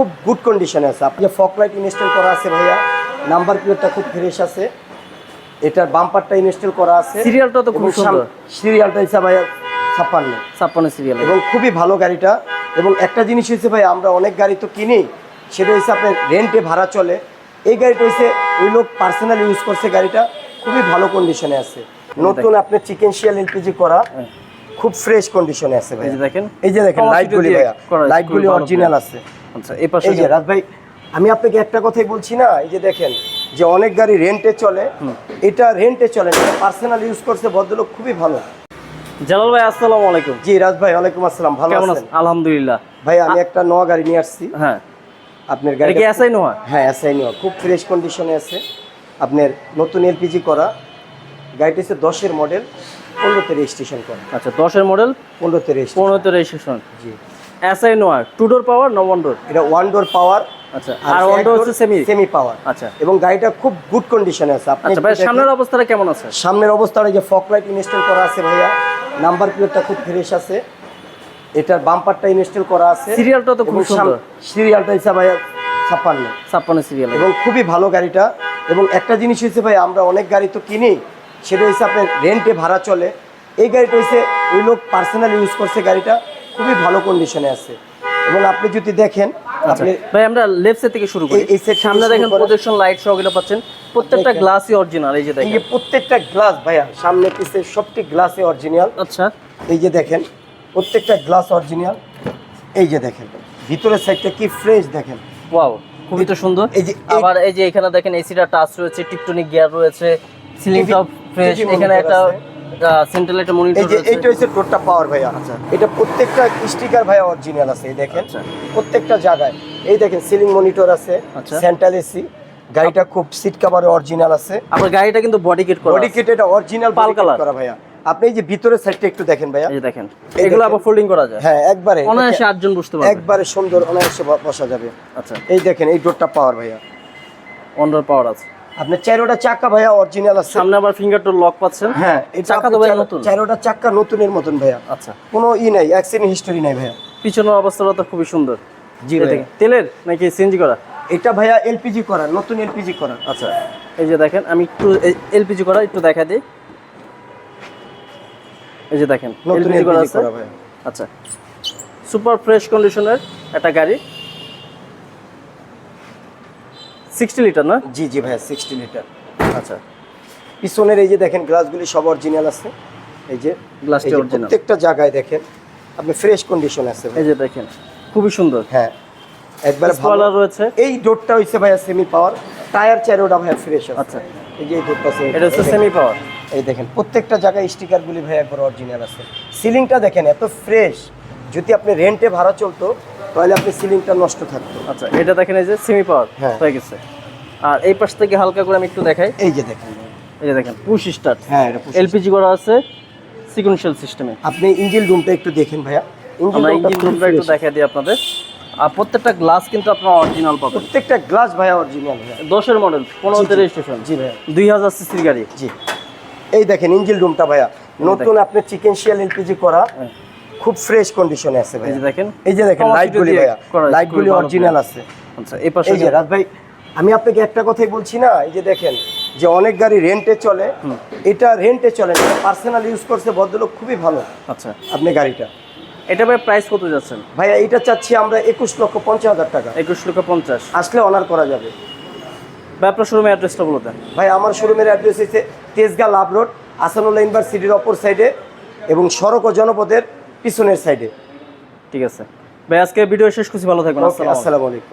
খুব গুড কন্ডিশনে আছে। আপনি ফক লাইট ইনস্টল করা আছে ভাইয়া নাম্বার প্লেটটা খুব ফ্রেশ আছে। এটার বাম্পারটা ইনস্টল করা আছে। সিরিয়ালটা তো খুব সুন্দর। সিরিয়ালটা হিসাবে ভাইয়া ছাপ্পান্ন। ছাপ্পান্ন সিরিয়াল এবং খুবই ভালো গাড়িটা। এবং একটা জিনিস হয়েছে ভাই আমরা অনেক গাড়ি তো কিনি সেটা হচ্ছে আপনার রেন্টে ভাড়া চলে। এই গাড়িটা হচ্ছে ওই লোক পার্সোনাল ইউজ করছে গাড়িটা খুবই ভালো কন্ডিশনে আছে। নতুন আপনার চিকেন শিয়াল এলপিজি করা খুব ফ্রেশ কন্ডিশনে আছে ভাই এই যে দেখেন। এই যে দেখেন লাইটগুলি লাইটগুলি অরিজিনাল আছে। আচ্ছা এই পাশে যে ভাই আমি আপনাকে একটা কথাই বলছি না এই যে দেখেন যে অনেক গাড়ি রেন্টে চলে এটা রেন্টে চলে না পার্সোনাল ইউজ করছে ভদ্রলোক খুবই ভালো। জালাল ভাই আসসালামু আলাইকুম। জি রাজ ভাই ওয়ালাইকুম আসসালাম ভালো আছেন? আলহামদুলিল্লাহ। ভাই আমি একটা নয়া গাড়ি নিয়ে আসছি। হ্যাঁ। আপনার গাড়ি কি এসআই নোয়া? হ্যাঁ এসআই নেওয়া খুব ফ্রেশ কন্ডিশনে আছে। আপনার নতুন এলপিজি করা গাড়িটি হচ্ছে দশের মডেল পনেরোতে রেজিস্ট্রেশন করা। আচ্ছা দশের মডেল পনেরোতে রেজিস্ট্রেশন পনেরোতে রেজিস্ট্রেশন জি। SI Noah two door power ন ওয়ান ডোর এটা ওয়ান ডোর পাওয়ার আচ্ছা আর ওয়ান ডোর হচ্ছে সেমি সেমি পাওয়ার আচ্ছা। এবং গাড়িটা খুব গুড কন্ডিশনে আছে। আপনি আচ্ছা ভাই সামনের অবস্থাটা কেমন আছে? সামনের অবস্থাটা যে ফক লাইট ইনস্টল করা আছে ভাইয়া। নাম্বার প্লেটটা খুব ফ্রেশ আছে। এটার বাম্পারটা ইনস্টল করা আছে। সিরিয়ালটা তো খুব সুন্দর। সিরিয়ালটা হিসাবে ভাইয়া ছাপ্পান্ন। ছাপ্পান্ন সিরিয়াল এবং খুবই ভালো গাড়িটা। এবং একটা জিনিস হয়েছে ভাই আমরা অনেক গাড়ি তো কিনি সেটা হচ্ছে আপনার রেন্টে ভাড়া চলে। এই গাড়িটা হচ্ছে ওই লোক পার্সোনাল ইউজ করছে গাড়িটা। খুবই ভালো কন্ডিশনে আছে। এবং আপনি যদি দেখেন আচ্ছা। আপনি ভাই আমরা লেফট সাইড থেকে শুরু করি। এই- এই থেকে সামনে দেখেন প্রজেকশন লাইট সহগুলো পাচ্ছেন। প্রত্যেকটা। গ্লাসই অরিজিনাল এই যে এই দেখেন। যে প্রত্যেকটা গ্লাস ভাইয়া সামনে পিছে সবটি গ্লাসে অরিজিনাল আচ্ছা। এই যে দেখেন প্রত্যেকটা গ্লাস অরিজিনাল এই যে দেখেন ভিতরের সাইডটা কি ফ্রেশ দেখেন। ওয়াও খুবই তো সুন্দর। এই যে- আবার এই যে এখানে দেখেন এসিটা টাচ রয়েছে টিকটনিক গিয়ার রয়েছে সিলিংটা TV ফ্রেশ এখানে একটা। সেন্ট্রাল একটা মনিটর যে এইটা হচ্ছে ডোরটা পাওয়ার ভাইয়া আচ্ছা। এটা প্রত্যেকটা স্টিকার ভাইয়া অরিজিনাল আছে এই দেখেন। আচ্ছা। প্রত্যেকটা জায়গায়। এই দেখেন সিলিং মনিটর আছে আচ্ছা। সেন্ট্রাল এসি গাড়িটা খুব সিট কভারে অরিজিনাল আছে। আপনার গাড়িটা কিন্তু বডি কিট করা বডি কিট এটা অরিজিনাল পাল colour। করা ভাইয়া। আপনি এই যে ভিতরের সাইডটা একটু দেখেন ভাইয়া। এই দেখেন। এই এগুলো আবার ফোল্ডিং করা যায়। হ্যাঁ একবারে। অনায়াসে আটজন বসতে পারবে। একবারে সুন্দর অনায়াসে বসা যাবে। আচ্ছা। এই দেখেন এই ডোরটা পাওয়ার ভাইয়া। অন্ডার পাওয়ার আছে। আপনার চারোটা চাকা ভাইয়া অরিজিনাল আছে। সামনে আবার ফিঙ্গার টোর লক পাচ্ছেন। হ্যাঁ এই চাকা তো ভাই নতুন। চারোটা চাকা নতুনের মতন ভাইয়া। আচ্ছা। কোনো ই নাই অ্যাক্সিডেন্ট হিস্টোরি নাই ভাইয়া। পিছনের অবস্থাটা তো খুবই সুন্দর। জি ভাইয়া। তেলের নাকি সিএনজি করা? এটা ভাইয়া এলপিজি করা নতুন এলপিজি করা। আচ্ছা এই যে দেখেন আমি একটু এলপিজি করা একটু দেখা দিই। এই যে দেখেন নতুন এলপিজি করা আছে। ভাইয়া। আচ্ছা। সুপার ফ্রেশ কন্ডিশনের একটা গাড়ি। সিক্সটি লিটার না? জি জি ভাইয়া সিক্সটি লিটার। আচ্ছা। পিছনের এই যে দেখেন গ্লাসগুলি সব অরিজিনাল আছে। এই যে গ্লাসটি অরিজিনাল প্রত্যেকটা জায়গায় দেখেন আপনি ফ্রেশ কন্ডিশন আছে। এই যে দেখেন খুবই সুন্দর। হ্যাঁ একবার ভালো। রয়েছে। এই ডোরটা হইছে ভাইয়া সেমি পাওয়ার টায়ার চারোটা ভাইয়া ফ্রেশ আছে। আচ্ছা। এই যে ডোরটা এটা হচ্ছে সেমি পাওয়ার এই দেখেন প্রত্যেকটা জায়গায় স্টিকারগুলি ভাই একবার অরিজিনাল আছে। সিলিংটা দেখেন এত ফ্রেশ যদি আপনি রেন্টে ভাড়া চলতো তাহলে আপনি সিলিংটা নষ্ট থাকতো। আচ্ছা এটা দেখেন এই যে সেমি পাওয়ার হ্যাঁ। হয়ে গেছে। আর এই পাশ থেকে হালকা করে আমি একটু দেখাই। এই যে দেখেন। এই যে দেখেন পুশ স্টার্ট হ্যাঁ। এলপিজি করা আছে সিকুয়েন্সিয়াল সিস্টেমে আপনি ইঞ্জিন রুমটা একটু দেখেন ভাইয়া। ইঞ্জিন আমরা রুমটা ইঞ্জিন রুমটা একটু। দেখাই দিই আপনাদের। আর প্রত্যেকটা গ্লাস কিন্তু আপনার অরিজিনাল পাবেন। প্রত্যেকটা গ্লাস ভাইয়া অরিজিনাল দশের মডেল পনেরোতে রেজিস্ট্রেশন জি ভাইয়া। দুই হাজার সিসির গাড়ি। জি। এই দেখেন ইঞ্জিন রুমটা ভাইয়া। নতুন আপনি চিকেন শিয়াল এলপিজি করা। হ্যাঁ। খুব ফ্রেশ কন্ডিশনে আছে এই যে দেখেন এই যে দেখেন লাইটগুলি ভাইয়া। লাইটগুলি অরিজিনাল আছে। আচ্ছা এই পাশে এই যে রাজ ভাই আমি আপনাকে একটা কথাই বলছি না এই যে দেখেন যে অনেক গাড়ি রেন্টে চলে এটা রেন্টে চলে না পার্সোনাল ইউজ করছে ভদ্রলোক খুবই ভালো। আচ্ছা। আপনি গাড়িটা। এটা ভাই প্রাইস কত যাচ্ছেন? ভাইয়া এটা চাচ্ছি আমরা একুশ লক্ষ পঞ্চাশ হাজার টাকা। একুশ লক্ষ পঞ্চাশ। আসলে অনার করা যাবে। ভাই আপনার শোরুমের অ্যাড্রেসটা বলে দেন। ভাই আমার শোরুমের অ্যাড্রেস হচ্ছে তেজগাঁ লাভ রোড আসানুল্লাহ ইউনিভার্সিটির অপর সাইডে এবং সড়ক ও জনপদের পিছনের সাইডে ঠিক আছে। ভাই আজকে ভিডিও শেষ করছি ভালো থাকবেন। আসসালাম আসসালামু আলাইকুম।